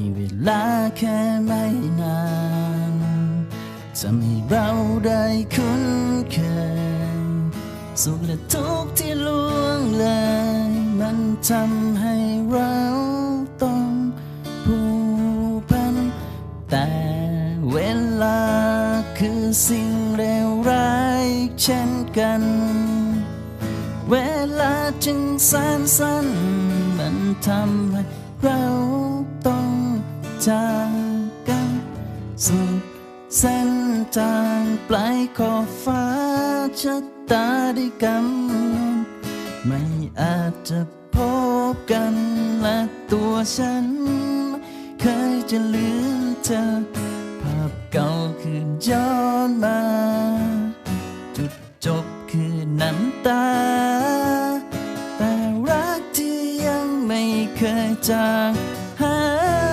พียงเวลาแค่ไม่นานทำให้เราได้คุ้นเคยสุขและทุกข์ที่ล่วงเลย มันทำให้เราต้องผูกพัน แต่เวลาคือสิ่งเลวร้ายเช่นกัน เวลาจึงสั้นสั้นมันทำให้ สุดเส้นทางปลายขอบฟ้าชะตาได้กำหนดไม่อาจจะพบกันและตัวฉัน เคยจะลืมเธอ ภาพเก่าคืนย้อนมา จุดจบคือน้ำตา แต่รักที่ยังไม่เคยจางหาย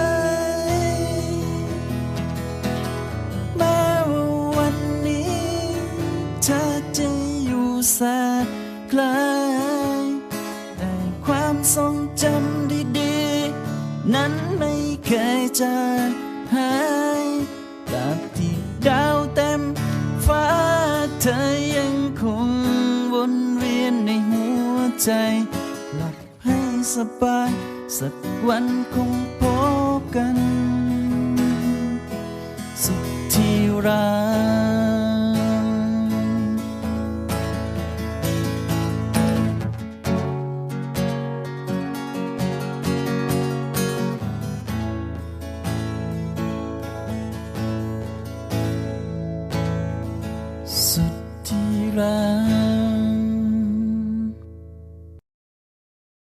แสนไกล แต่ความทรงจำดีๆ นั้นไม่เคยจางหายตราบที่ดาวเต็มฟ้าเธอยังคงวนเวียนในหัวใจ หลับให้สบาย สักวันคงพบกัน สุดที่รั arrive.